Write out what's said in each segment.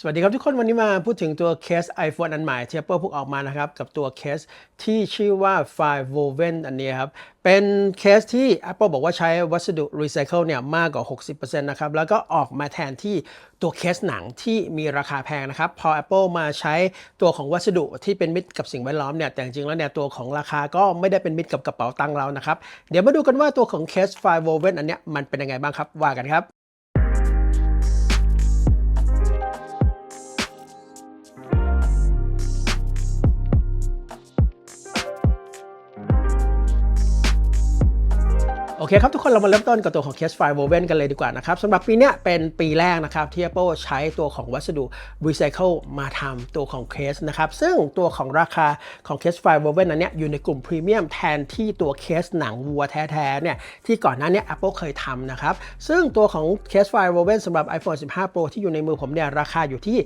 สวัสดีครับทุกคนวันนี้มาพูดถึงตัวเคส iPhone อันใหม่ที่ Apple พิ่งออกมานะครับ กับตัวเคสที่ชื่อว่า File Woven อันนี้ครับ เป็นเคสที่ Apple บอกว่าใช้วัสดุรีไซเคิลเนี่ยมากกว่า 60%นะครับ แล้วก็ออกมาแทนที่ตัวเคสหนังที่มีราคาแพงนะครับ พอ Apple มาใช้ตัวของวัสดุที่เป็นมิตรกับสิ่งแวดล้อมเนี่ยแต่จริงแล้วเนี่ยตัวของราคาก็ไม่ได้เป็นมิตรกับกระเป๋าตังค์เรานะครับเดี๋ยวมาดูกันว่าตัวของเคส File Woven อันเนี้ยมันเป็นยังไงบ้างครับว่ากันครับ อเคครับ ทุกคนเรามาเริ่มต้นกับตัวของ Case File Woven กันเลยดีกว่านะครับสำหรับปีนี้เป็นปีแรกนะครับที่ Apple ใช้ตัวของวัสดุ Recycle มาทำตัวของ Case นะครับซึ่งตัวของราคาของ Case File Woven อันเนี้ยอยู่ในกลุ่มพรีเมียมแทนที่ตัวเคสหนังวัวแท้ๆเนี่ยที่ก่อนหน้านี้ Apple เคยทำนะครับซึ่งตัวของ Case File Woven สำหรับ iPhone 15 Pro ที่อยู่ในมือผมเนี่ยราคาอยู่ที่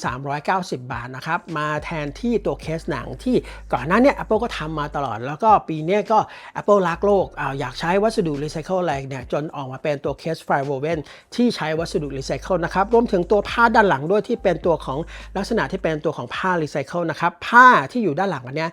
2,390 บาทนะครับมาแทนที่ตัวเคสหนังที่ก่อนหน้านี้ Apple ก็ทำมาตลอด แล้วก็ปีนี้ก็ Apple รักโลกอาอยากใช้วัสดุรีไซเคิลอะไรเนี่ยจนออกมาเป็นตัวเคสไฟโวเวนที่ใช้วัสดุรีไซเคิลนะครับรวมถึงตัวผ้าด้านหลังด้วยที่เป็นตัวของลักษณะที่เป็นตัวของผ้ารีไซเคิลนะครับผ้าที่อยู่ด้านหลังอันเนี้ย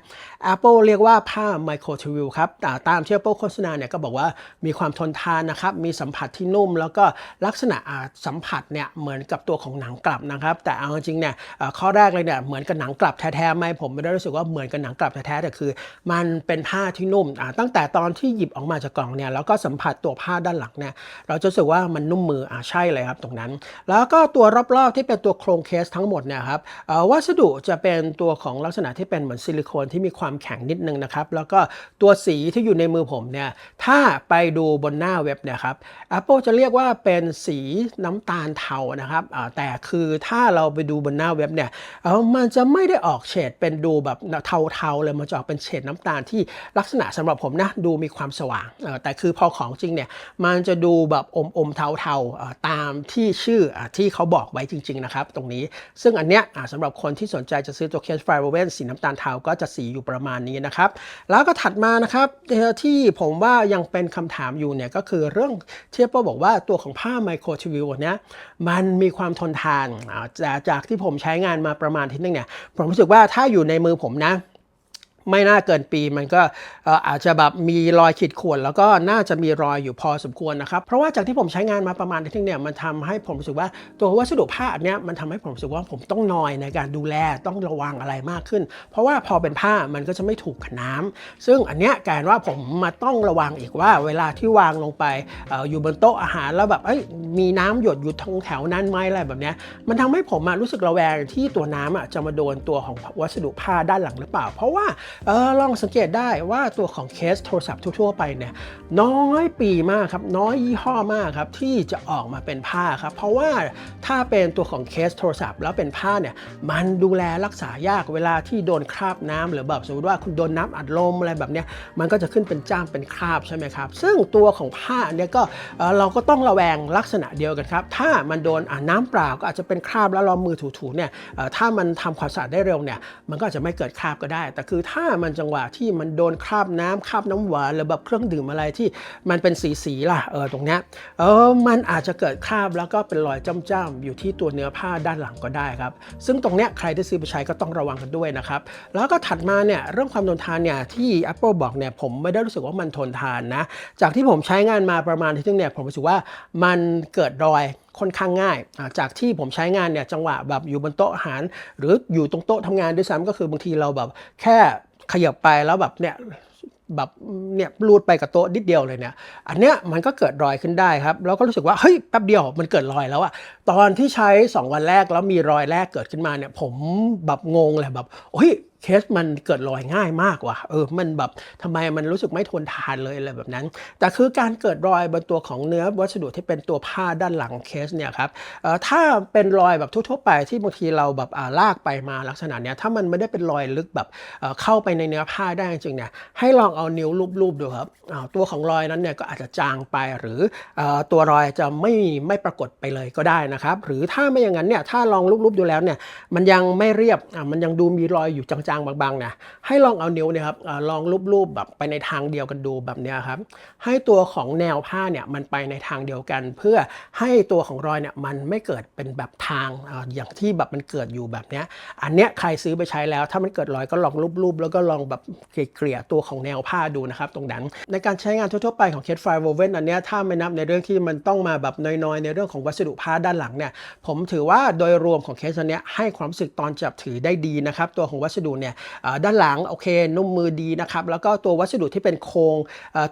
Apple เรียกว่าผ้าไมโครทวิลครับแต่ตามที่ Apple โฆษณาเนี่ยก็บอกว่ามีความทนทานนะครับมีสัมผัสที่นุ่ม แล้วก็ลักษณะสัมผัสเนี่ยเหมือนกับตัวของหนังกลับนะครับแต่เอาจริงๆเนี่ยข้อแรกเลยเนี่ยเหมือนกับหนังกลับแท้ๆไหมผมไม่ได้รู้สึกว่าเหมือนกับหนังกลับแท้ๆแต่คือ มันเป็นผ้าที่นุ่มตั้งแต่ตอนที่หยิบออกมาจากล่องเนี่ยแล้วก็สัมผัสตัวผ้าด้านหลังเนี่ยเราจะรู้สึกว่ามันนุ่มมืออ่าใช่เลยครับตรงนั้น แล้วก็ตัวรอบๆที่เป็นตัวโครงเคสทั้งหมดเนี่ยครับวัสดุจะเป็นตัวของลักษณะที่เป็นเหมือนซิลิโคนที่มีความแข็งนิดนึงนะครับแล้วก็ตัวสีที่อยู่ในมือผมเนี่ยถ้าไปดูบนหน้าเว็บเนี่ยครับ Apple จะเรียกว่าเป็นสีน้ำตาลเทานะครับแต่คือถ้าเราไปดูบนหน้าเว็บเนี่ยมันจะไม่ได้ออกเฉดเป็นดูแบบเทาๆเลยมันจะออกเป็นเฉดน้ำตาลที่ลักษณะสำหรับผมนะดูมีความสว่างแต่คือพอของจริงเนี่ยมันจะดูแบบอมอมๆเทาๆตามที่ชื่อที่เขาบอกไว้จริง ๆ นะครับ ตรงนี้ซึ่งอันเนี้ยสำหรับคนที่สนใจจะซื้อตัวเคสไฟโรเวนสีน้ำตาลเทาก็จะสีอยู่ประมาณนี้นะครับ แล้วก็ถัดมานะครับที่ผมว่ายังเป็นคำถามอยู่เนี่ยก็คือเรื่องที่ Apple บอกว่าตัวของผ้าไมโครทิวิลเนี้ยมันมีความทนทานอ่จากจากที่ผมใช้งานมาประมาณทีนึงเนี่ยผมรู้สึกว่าถ้าอยู่ในมือผมนะ ไม่น่าเกินปีมันก็อาจจะแบบมีรอยขีดข่วนแล้วก็น่าจะมีรอยอยู่พอสมควรนะครับเพราะว่าจากที่ผมใช้งานมาประมาณนึงเนี่ยมันทำให้ผมรู้สึกว่าตัววัสดุผ้าอันเนี้ยมันทำให้ผมรู้สึกว่าผมต้องนอยในการดูแลต้องระวังอะไรมากขึ้น เพราะว่าพอเป็นผ้ามันก็จะไม่ถูกกับน้ำซึ่งอันเนี้ยกลายเป็นว่าผมมาต้องระวังอีกว่า เวลาที่วางลงไปออยู่บนโต๊ะอาหารแล้วแบบมีน้ำหยดอยู่ทางแถวนั้นไหมอะไรแบบเนี้ยมันทำให้ผมรู้สึกระแวงที่ตัวน้ำอะจะมาโดนตัวของวัสดุผ้าด้านหลังหรือเปล่า เพราะว่าเออลองสังเกตได้ว่าตัวของเคสโทรศัพท์ทั่วๆไปเนี่ยน้อยปีมากครับน้อยยี่ห้อมากครับที่จะออกมาเป็นผ้าครับเพราะว่าถ้าเป็นตัวของเคสโทรศัพท์แล้วเป็นผ้าเนี่ยมันดูแลรักษายากเวลาที่โดนคราบน้ำหรือแบบสมมติว่าคุณโดนน้ำอัดลมอะไรแบบเนี้ยมันก็จะขึ้นเป็นจ้ามเป็นคราบใช่ไหมครับซึ่งตัวของผ้าเนี่ยก็เออเราก็ต้องระแวงลักษณะเดียวกันครับถ้ามันโดนน้ำเปล่าก็อาจจะเป็นคราบแล้วเรามือถูๆเนี่ยถ้ามันทำความสะอาดได้เร็วเนี่ยมันก็อาจจะไม่เกิดคราบก็ได้ แต่คือถ้าามันจังหวะที่มันโดนคราบน้ำคราบน้ำหวานหรือแบบเครื่องดื่มอะไรที่มันเป็นสีสีล่ะเออตรงเนี้ยเออมันอาจจะเกิดคราบแล้วก็เป็นรอยจ้ำๆอยู่ที่ตัวเนื้อผ้าด้านหลังก็ได้ครับ ซึ่งตรงเนี้ยใครที่ซื้อไปใช้ก็ต้องระวังกันด้วยนะครับแล้วก็ถัดมาเนี่ยเรื่องความทนทานเนี่ยที่ Apple บอกเนี่ยผมไม่ได้รู้สึกว่ามันทนทานนะจากที่ผมใช้งานมาประมาณที่นึงเนี่ยผมรู้สึกว่ามันเกิดรอยค่อนข้างง่าย จากที่ผมใช้งานเนี่ยจังหวะแบบอยู่บนโต๊ะอาหาร หรืออยู่ตรงโต๊ะทำงานด้วยซ้ำก็คือบางทีเราแบบแค่ ขยับไปแล้วแบบเนี่ย แบบเนี่ยรูดไปกับโต๊ะนิดเดียวเลยเนี่ย อันเนี้ยมันก็เกิดรอยขึ้นได้ครับแล้วก็รู้สึกว่าเฮ้ยแป๊บเดียวมันเกิดรอยแล้วอะตอนที่ใช้ 2 วันแรกแล้วมีรอยแรกเกิดขึ้นมาเนี่ย ผมแบบงงเลยแบบโอ้ยเคสมันเกิดรอยง่ายมากว่ะเออมันแบบทำไมมันรู้สึกไม่ทนทานเลยอะไรแบบนั้น แต่คือการเกิดรอยบนตัวของเนื้อวัสดุที่เป็นตัวผ้าด้านหลังเคสเนี่ยครับเอ่อถ้าเป็นรอยแบบทั่วๆไปที่บางทีเราแบบอ่าลากไปมาลักษณะเนี้ยถ้ามันไม่ได้เป็นรอยลึกแบบเอ่อเข้าไปในเนื้อผ้าได้จริงเนี่ยให้ลองเอาเอานิ้วลูบๆดูครับตัวของรอยนั้นเนี่ยก็อาจจะจางไปหรืออตัวรอยจะไม่ไม่ปรากฏไปเลยก็ได้นะครับ หรือถ้าไม่อย่างนั้นเนี่ยถ้าลองลูบๆดูแล้วเนี่ยมันยังไม่เรียบมันยังดูมีรอยอยู่จางๆบางๆเนี่ยให้ลองเอานิ้วเนี่ยครับอลองรูปๆแบบไปในทางเดียวกันดูแบบเนี้ยครับให้ตัวของแนวผ้าเนี่ยมันไปในทางเดียวกัน เพื่อให้ตัวของรอยเนี่ยมันไม่เกิดเป็นแบบทางออย่างที่แบบมันเกิดอยู่แบบเนี้ยอันเนี้ยใครซื้อไปใช้แล้ว ถ้ามันเกิดรอยก็ลองรูปๆแล้วก็ลองแบบเกลี่ยตัวของแนวผ้าดูนะครับตรงนั้น ในการใช้งานทั่วๆไปของเคสไฟโวเวนอันนี้ถ้าไม่นับในเรื่องที่มันต้องมาแบบน้อยๆ ในเรื่องของวัสดุผ้าด้านหลังเนี่ยผมถือว่าโดยรวมของเคสอันนี้ให้ความรู้สึกตอนจับถือได้ดีนะครับตัวของวัสดุเนี่ยด้านหลังโอเคนุ่มมือดีนะครับแล้วก็ตัววัสดุที่เป็นโครง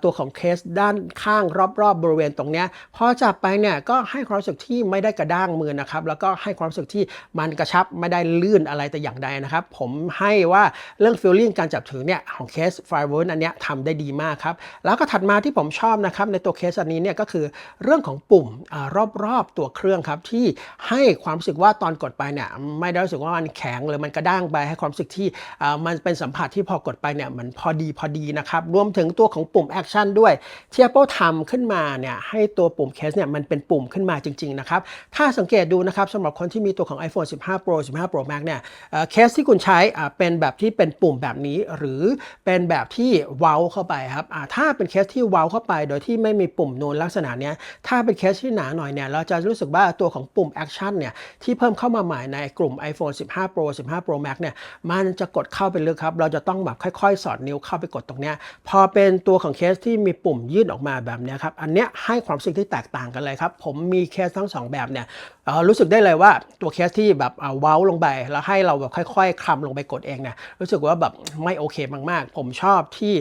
ตัวของเคสด้านข้างรอบๆบบริเวณตรงเนี้ยพอจับไปเนี่ยก็ให้ความรู้สึกที่ไม่ได้กระด้างมือนะครับแล้วก็ให้ความรู้สึกที่มันกระชับไม่ได้ลื่นอะไรแต่อย่างใดนะครับผมให้ว่าเรื่องฟีลลิ่งการจับถือเนี่ยของเคสไฟเวอร์อันนี้ทำได้ดีมากครับ แล้วก็ถัดมาที่ผมชอบนะครับในตัวเคสอันนี้เนี่ยก็คือเรื่องของปุ่มอรอบๆตัวเครื่องครับที่ให้ความรู้สึกว่าตอนกดไปเนี่ยไม่ได้รู้สึกว่ามันแข็งหรือมันกระด้างไปให้ความรู้สึกที่มันเป็นสัมผัสที่พอกดไปเนี่ยมันพอดีพอดีนะครับรวมถึงตัวของปุ่มแอคชั่นด้วยเที่ Apple ทำขึ้นมาเนี่ยให้ตัวปุ่มเคสเนี่ยมันเป็นปุ่มขึ้นมาจริงๆนะครับถ้าสังเกตดูนะครับสำหรับคนที่มีตัวของ iPhone 15 Pro 15 Pro Max เนี่ยเอ่อเคสที่คุณใช้เป็นแบบที่เป็นปุ่มแบบนี้ หรือเป็นแบบที่เว้าเข้าไปครับถ้าเป็นเคสที่เว้าเข้าไป โดยที่ไม่มีปุ่มนูนลักษณะเนี้ยถ้าเป็นเคสที่หนาหน่อยเนี่ยเราจะรู้สึกว่าตัวของปุ่มแอคชั่นเนี่ยที่เพิ่มเข้ามาใหม่ในกลุ่ม iPhone 15 Pro 15 Pro Max เนี่ยมันจะกดเข้าไปลึกครับ เราจะต้องแบบค่อยๆ สอดนิ้วเข้าไปกดตรงเนี้ยพอเป็นตัวของเคสที่มีปุ่มยื่นออกมาแบบนี้ครับอันเนี้ยให้ความรู้สึกที่แตกต่างกันเลยครับผมมีเคสทั้งสองแบบเนี่ย รู้สึกได้เลยว่าตัวเคสที่แบบเอาเว้าลงไปแล้วให้เราแบบค่อย ๆคลำลงไปกดเองเนี่ยรู้สึกว่าแบบไม่โอเคมากๆ ผมชอบที่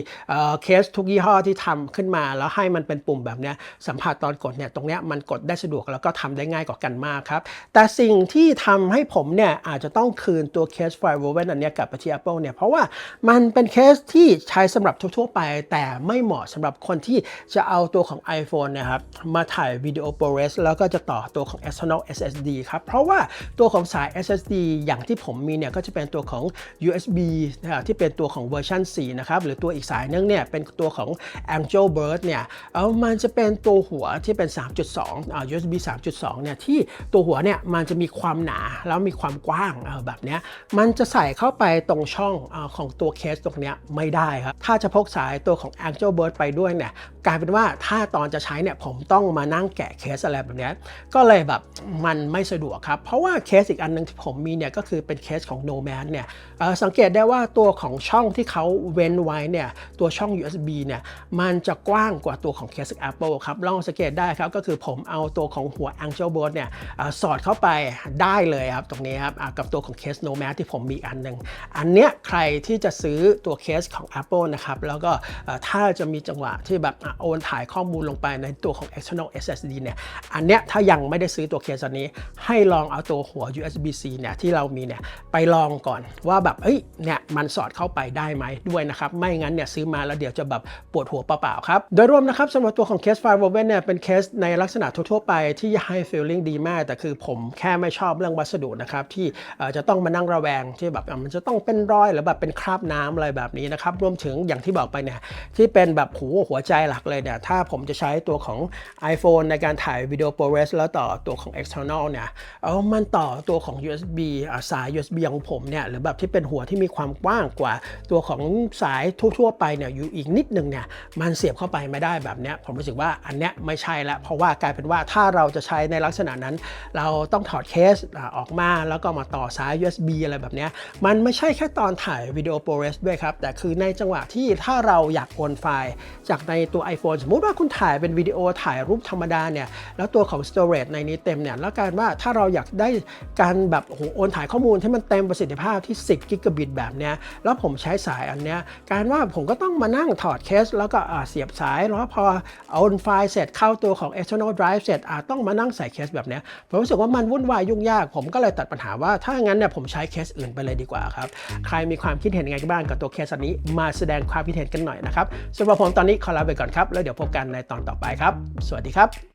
เคสทุกยี่ห้อที่ทำขึ้นมา แล้วให้มันเป็นปุ่มแบบเนี้ยสัมผัสตอนกดเนี่ยตรงเนี้ยมันกดได้สะดวกแล้วก็ทำได้ง่ายกว่ากันมากครับ แต่สิ่งที่ทำให้ผมเนี่ยอาจจะต้องคืนตัวเคสไฟโวเวนอันเนี้ยกลับไปที่ Apple เนี่ยเพราะว่ามันเป็นเคสที่ใช้สำหรับทั่วๆไป แต่ไม่เหมาะสำหรับคนที่จะเอาตัวของ iPhone นะครับมาถ่ายวิดีโอ ProRes แล้วก็จะต่อตัวของ external SSD ครับ เพราะว่าตัวของสาย SSD อย่างที่ผมมีเนี่ยก็จะเป็นตัวของ USB นะครับที่เป็นตัวของเวอร์ชัน4นะครับ หรือตัวอีกสายนึงเนี่ยเป็นตัวของ Angel Bird เนี่ยเออมันจะเป็นตัวหัวที่เป็น 3.2อ่า USB 3.2 เนี่ยที่ตัวหัวเนี่ยมันจะมีความหนาแล้วมีความกว้างเออแบบเนี้ยมันจะใส่เข้าไปตรงช่องอของตัวเคสตรงเนี้ยไม่ได้ครับ ถ้าจะพกสายตัวของ Angel Bird ไปด้วยเนี่ยกลายเป็นว่าถ้าตอนจะใช้เนี่ยผมต้องมานั่งแกะเคสอะไรแบบนี้ก็เลยแบบมันไม่สะดวกครับ เพราะว่าเคสอีกอันหนึงที่ผมมีเนี่ยก็คือเป็นเคสของ Nomad เนี่ยสังเกตได้ว่าตัวของช่องที่เขาเว้นไว้เนี่ยตัวช่อง USB เนี่ยมันจะกว้างกว่าตัวของเคส Apple ครับลองสังเกตได้ครับก็คือผมเอาตัวของหัว Angel Bird เนี่ยอสอดเข้าไปได้เลยครับตรงนี้ครับกับตัวของเคส Nomad ที่ผมมีอันหนึ่งอันเนี้ยใครที่จะซื้อตัวเคสของ Apple นะครับแล้วก็ถ้าจะมีจังหวะที่แบบโอนถ่ายข้อมูลลงไปในตัวของ external SSD เนี่ยอันเนี้ยถ้ายังไม่ได้ซื้อตัวเคสอนนี้ให้ลองเอาตัวหัว USB-C เนี่ยที่เรามีเนี่ยไปลองก่อนว่าแบบเอ้ยเนี่ยมันสอดเข้าไปได้ไหมด้วยนะครับไม่งั้นเนี่ยซื้อมาแล้วเดี๋ยวจะแบบปวดหัวเปล่าๆครับโดยรวมนะครับสำหรับตัวของเคสไฟโวเวนเนี่ยเป็นเคสในลักษณะทั่วๆไปที่ให้ feeling ดีมาก แต่คือผมแค่ไม่ชอบเรื่องวัสดุนะครับที่จะต้องมานั่งระแวงที่แบบมันจะต้องเป็นรอยหรือแบบเป็นคราบน้ำอะไรแบบนี้นะครับรวมถึงอย่างที่บอกไปเนี่ยที่เป็นแบบหูหัวใจหลักเลยเนี่ยถ้าผมจะใช้ตัวของ iPhone ในการถ่ายวิดีโอ ProRes แล้วต่อตัวของ external เนี่ยเอามันต่อตัวของ USB อสาย USB ของผมเนี่ยหรือแบบที่เป็นหัวที่มีความกว้างกว่า ตัวของสายทั่วๆไปเนี่ยอยู่อีกนิดนึงเนี่ยมันเสียบเข้าไปไม่ได้แบบเนี้ยผมรู้สึกว่าอันเนี้ยไม่ใช่ละเพราะว่ากลายเป็นว่าถ้าเราจะใช้ในลักษณะนั้น เราต้องถอดเคสออกมาแล้วก็มาต่อสาย USB อะไรแบบเนี้ยมันไม่ใช่แค่ตอนถ่ายวิดีโอ ProRes ด้วยครับ แต่คือในจังหวะที่ถ้าเราอยากโอนไฟล์จากในตัว iPhone สมมุติว่าคุณถ่ายเป็นวิดีโอถ่ายรูปธรรมดาเนี่ยแล้วตัวของ storage ในนี้เต็มเนี่ยแล้วกลารว่าถ้าเราอยากได้การแบบโอ้โหโอนถ่ายข้อมูลที่มันเต็มประสิทธิภาพที่ 10 กิกะบิตแบบเนี้ยแล้วผมใช้สายอันเนี้ยกลารว่าผมก็ต้องมานั่งถอดเคส แล้วก็อ่าเสียบสายแล้วพอโอนไฟล์เสร็จเข้าตัวของ external drive เสร็จอาต้องมานั่งใส่เคสแบบเนี้ยผมรู้สึกว่ามันวุ่นวายยุ่งยาก ผมก็เลยตัดปัญหาว่าถ้างั้นเนี่ยผมใช้เคสอื่นไปเลยดีกว่าครับ ใครมีความคิดเห็นยังไงบ้างกับตัวเคสอันนี้ มาแสดงความคิดเห็นกันหน่อยนะครับสำหรับผมตอนนี้ขอลาไปก่อนครับ แล้วเดี๋ยวพบกันในตอนต่อไปครับ สวัสดีครับ